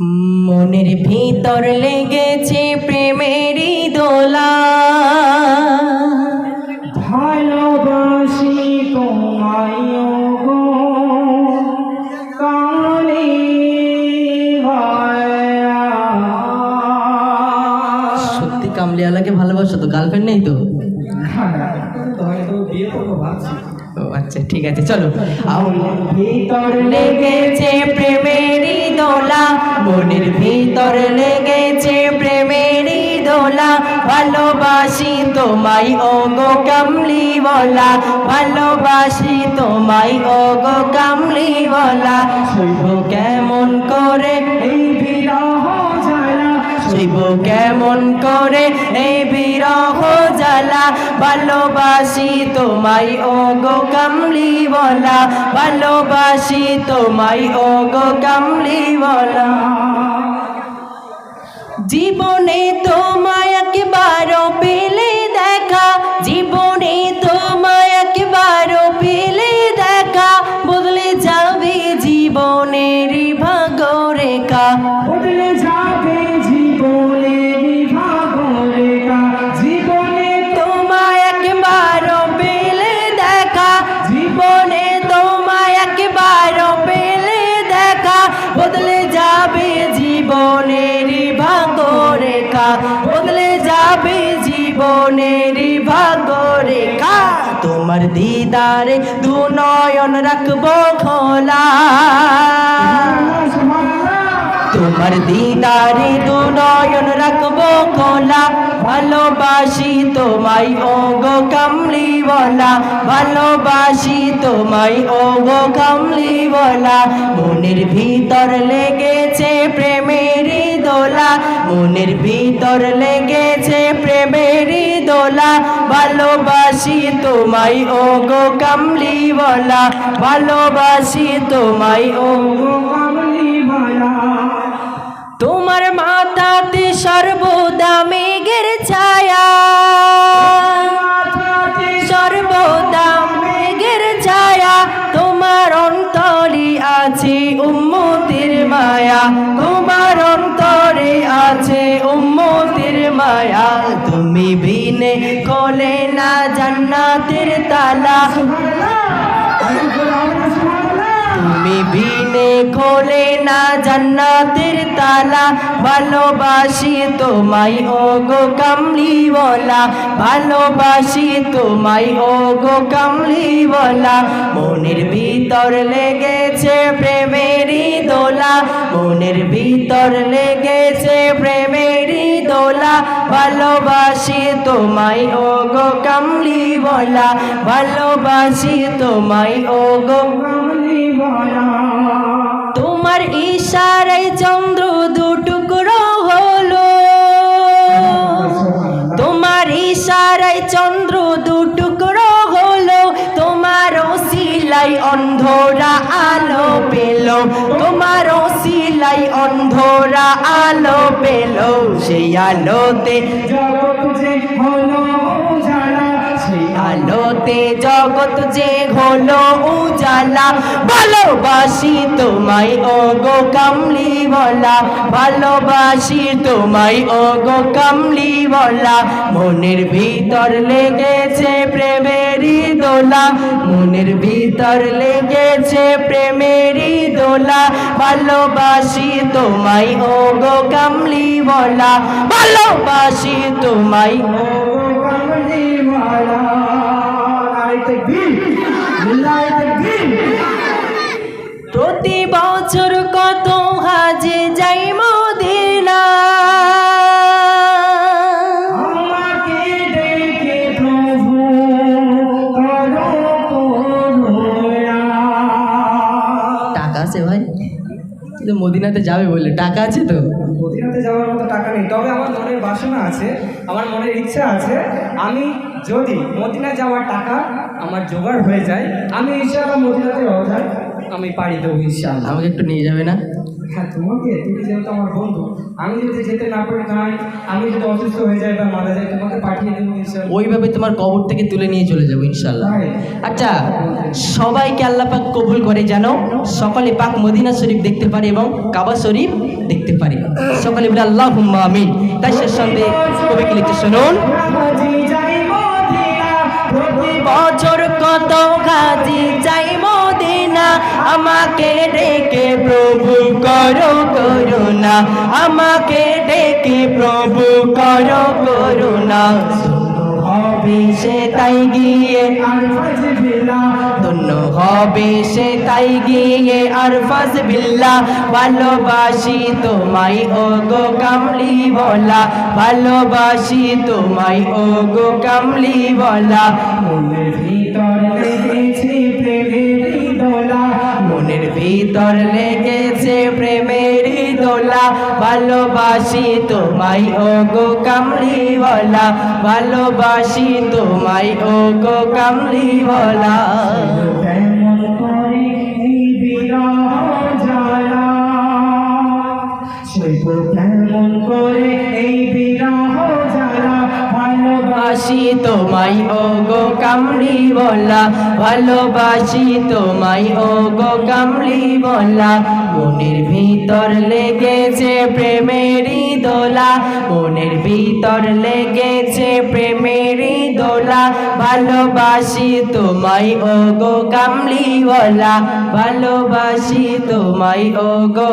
মনের ভিতর লেগেছে প্রেমেরই দোলা। ভালোবাসি তোমায় গো কালি সত্যি কামলিওয়ালাকে ভালোবাসো তো গার্লফ্রেন্ড নেই তো? হয়তো বিয়ে করব ভাবছি। ও আচ্ছা ঠিক আছে, চলো। ভিতর লেগেছে দোলা, মনের ভিতর লেগেছে প্রেমেরই দোলা, ভালোবাসি তোমায় ও গো কামলি বলা, ভালোবাসি তোমায় ও গো কামলি বলা। শুভ কেমন করে এই বিরহ শিব কেমন করে এই বিরহ ভালোবাসি তোমায় ও গো কামলি বলা ভালোবাসি তোমায় ও গো কামলি বলা জীবনে তোমায় একবার পেলে দেখা, জীবনে তোমায় একবার পেলে দেখা, বদলে যাবে জীবনের ভাগরেখা। বদলে যাবে জীবনের ভাগরেখা তোমার দিদারে দু নয়ন রাখব খোলা। তোমার দিদারে দু নয়ন রাখব খোলা। ভালোবাসি তোমায় ও গো কামলি বলা। ভালোবাসি তোমায় ও গো কামলি বলা। মনের ভিতর লেগেছে প্রেমেরই দোলা, মনের ভিতর লেগেছে প্রেমেরই দোলা। ভালোবাসি তোমায় ও গো কামলি বলা ভালোবাসি তোমায় ও গো কামলি মালা তোমার মাথাতে সর্বদা মেঘের ছায়া। সর্বদা মেঘের ছায়া। তোমার অন্তরে আছে উম্মতির মায়া। আছে উম্মতির মায়া। তুমি বিনে কলে না জান্নাতের তালা। তুমি বিনে খোলে না জান্নাতের তালা, ভালোবাসি তোমায় ও গো কামলি বলা ভালোবাসি তোমায় ও গো কামলি বলা মনের ভিতর লেগেছে প্রেমেরই দোলা, মনের ভিতর লেগেছে প্রেমেরই দোলা, ভালোবাসি তোমায় ও গো কামলি বলা ভালোবাসি তোমায় ও গো কামলি মালা তোমার ইশারায় চন্দ্র দুটুকরো হলো। তোমার ইশারায় চন্দ্র দুটুকরো হলো। তোমার সিলাই অন্ধরা আলো পেল। তোমার সিলাই অন্ধরা আলো পেল। সেই আলোতে হলো আলোতে জগৎ যে হলো উজালা, ভালোবাসি তোমায় ও গো কামলি বলা ভালোবাসি তোমায় ও গো কামলি বলা মনের ভিতর লেগেছে প্রেমেরই দোলা, মনের ভিতর লেগেছে প্রেমেরই দোলা, ভালোবাসি তোমায় ও গো কামলি বলা ভালোবাসি তোমায় ও মদিনাতে যাবে বলে টাকা আছে তো? মদিনাতে যাওয়ার মতো টাকা নেই। তবে আমার মনের বাসনা আছে, আমার মনের ইচ্ছা আছে, আমি যদি মদিনা যাওয়ার টাকা আমার জোগাড় হয়ে যায়, আমি ইচ্ছা আমার মদিনাতে রওনা আমি পাড়ি দেবো ইনশাআল্লাহ। আমাকে একটু নিয়ে যাবে না? হ্যাঁ তোমাকে তুমি যেহেতু আমার বন্ধু আমি যদি যেতে না পারি নাই আমি যদি অসুস্থ হয়ে যাই বা মারা যাই তোমাকে পাঠিয়ে দেবো ইনশাল্লাহ ওইভাবে তোমার কবর থেকে তুলে নিয়ে চলে যাব ইনশাল্লাহ আচ্ছা সবাইকে আল্লাহ পাক কবুল করে যেন সকলে পাক মদিনা শরীফ দেখতে পারে এবং কাবা শরীফ দেখতে পারে। সকলে বলে আল্লাহ আমিন। তাই শেষ লিখতে শুনুন। বছর কত গাজি যাই আমাকে ডেকে প্রভু করো করুণা। আমাকে ডেকে প্রভু করো করুণা। হবে সে তাই গিয়ে ধন্য হবে সে তাই গিয়ে আর ফাজ বিল্লা ভালোবাসি তোমায় ও গো কামলি বলা ভালোবাসি তোমায় ও গো কামলি বলা ভিতর ভিতর লেগেছে প্রেমের দোলা। ভালোবাসি তোমায় ও গো কামড়িওয়ালা ভালোবাসি তোমায় ও গো কামলি তোমায় ও গো কামলি বলা ভালোবাসি তোমায় ও গো কামলি বলা মনের ভিতর লেগেছে প্রেমেরই দোলা, মনের ভিতর লেগেছে প্রেমেরই দোলা। ভালোবাসি তোমায় ও গো কামলি বলা ভালোবাসি তোমায় ও গো